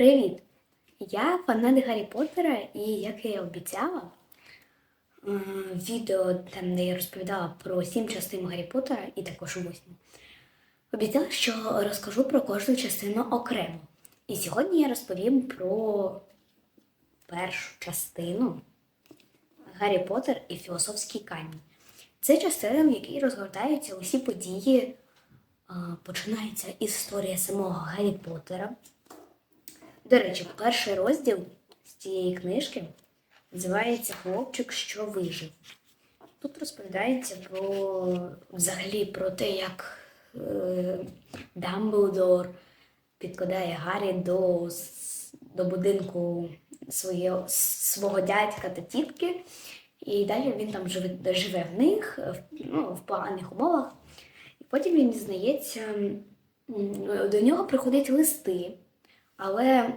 Привіт! Я фанат Гаррі Поттера, і як я і обіцяла, відео, там, де я розповідала про сім частин Гаррі Поттера і також восьму, обіцяла, що розкажу про кожну частину окремо. І сьогодні я розповім про першу частину Гаррі Поттер і Філософський камінь. Це частина, в якій розгортаються усі події. Починається історія самого Гаррі Поттера. До речі, перший розділ з цієї книжки називається Хлопчик, що вижив. Тут розповідається про взагалі про те, як е, Дамблдор підкладає Гаррі до, до будинку своє, свого дядька та тітки. І далі він там живе, живе в них, ну, в поганих умовах. І потім він дізнається, до нього приходять листи. Але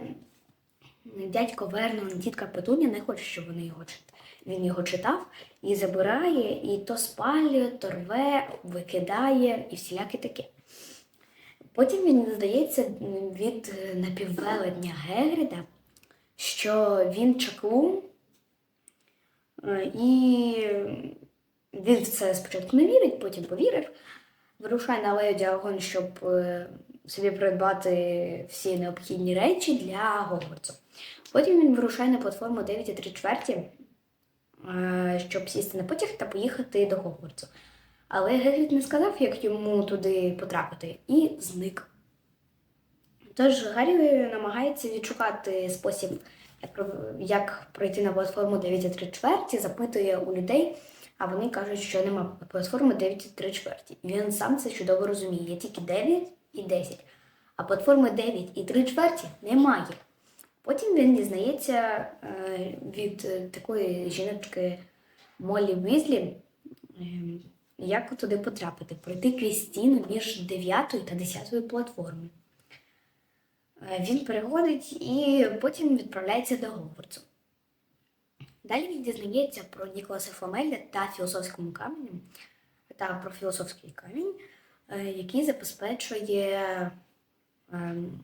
дядько Вернон, тітка Петуня не хоче, щоб вони його чит... він його читав і забирає, і то спалює, то рве, викидає і всіляке таке. Потім він здається від напіввелетня Гегріда, що він чаклун, е, і він в це спочатку не вірить, потім повірив. Вирушає на алею Діагон, щоб е, собі придбати всі необхідні речі для Гогвартсу. Потім він вирушає на платформу 9,3 чверті, е, щоб сісти на потяг та поїхати до Гогвартсу. Але Гегрід не сказав, як йому туди потрапити, і зник. Тож Гаррі намагається відшукати спосіб, як, пройти на платформу 9,3 чверті, запитує у людей, а вони кажуть, що нема платформи 9,3 чверті. Він сам це чудово розуміє. Є тільки 9 і 10, а платформи 9 і 3 чверті немає. Потім він дізнається е, від е, такої жіночки Моллі Візлі, е, як туди потрапити, пройти крізь стіну між 9 та 10 платформою. Він переходить і потім відправляється до Гогвартсу. Далі він дізнається про Ніколаса Фламеля та філософському каменю та про філософський камінь, е, який забезпечує, ем,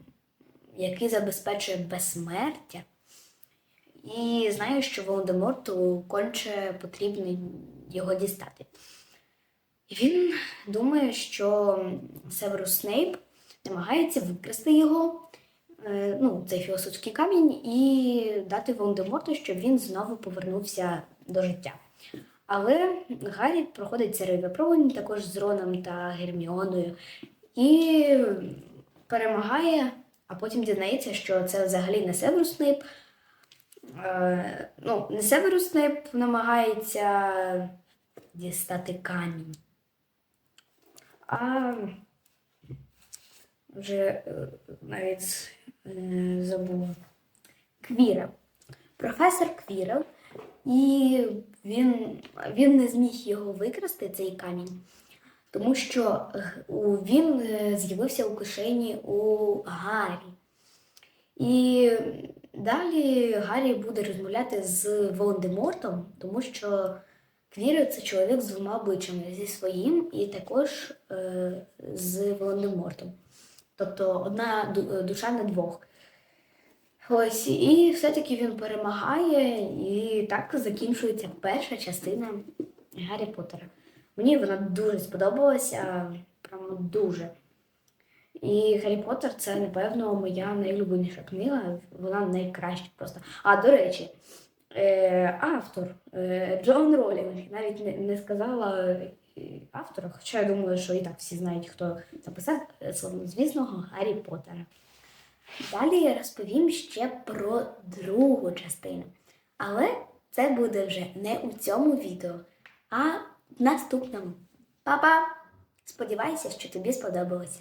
який забезпечує безсмертя. І знає, що Волдеморту конче потрібно його дістати. І він думає, що Северус Снейп намагається викрасти його, ну, цей філософський камінь, і дати Волдеморту, щоб він знову повернувся до життя. Але Гаррі проходить це випробування також з Роном та Герміоною і перемагає, а потім дізнається, що це взагалі не Северус Снейп. Е, ну, не Северус Снейп намагається дістати камінь. А вже е, навіть е, забула. Квірел. Професор Квірел, і він, він не зміг його викрасти, цей камінь, тому що е, він е, з'явився у кишені у Гаррі. І далі Гаррі буде розмовляти з Волан-де-Мортом, тому що Квірел це чоловік з двома обличчями зі своїм і також е, з Волан-де-Мортом. Тобто одна душа на двох. Ось, і все-таки він перемагає, і так закінчується перша частина Гаррі Поттера. Мені вона дуже сподобалася, прямо дуже. І Гаррі Поттер це, напевно, моя найулюбленіша книга. Вона найкраща просто. А, до речі, е, автор е, Джон Ролінг. Навіть не, сказала е, автора, хоча я думаю, що і так всі знають, хто написав е, славнозвісного Гаррі Поттера. Далі я розповім ще про другу частину. Але це буде вже не у цьому відео, а в наступному. Па-па! Сподіваюся, що тобі сподобалося.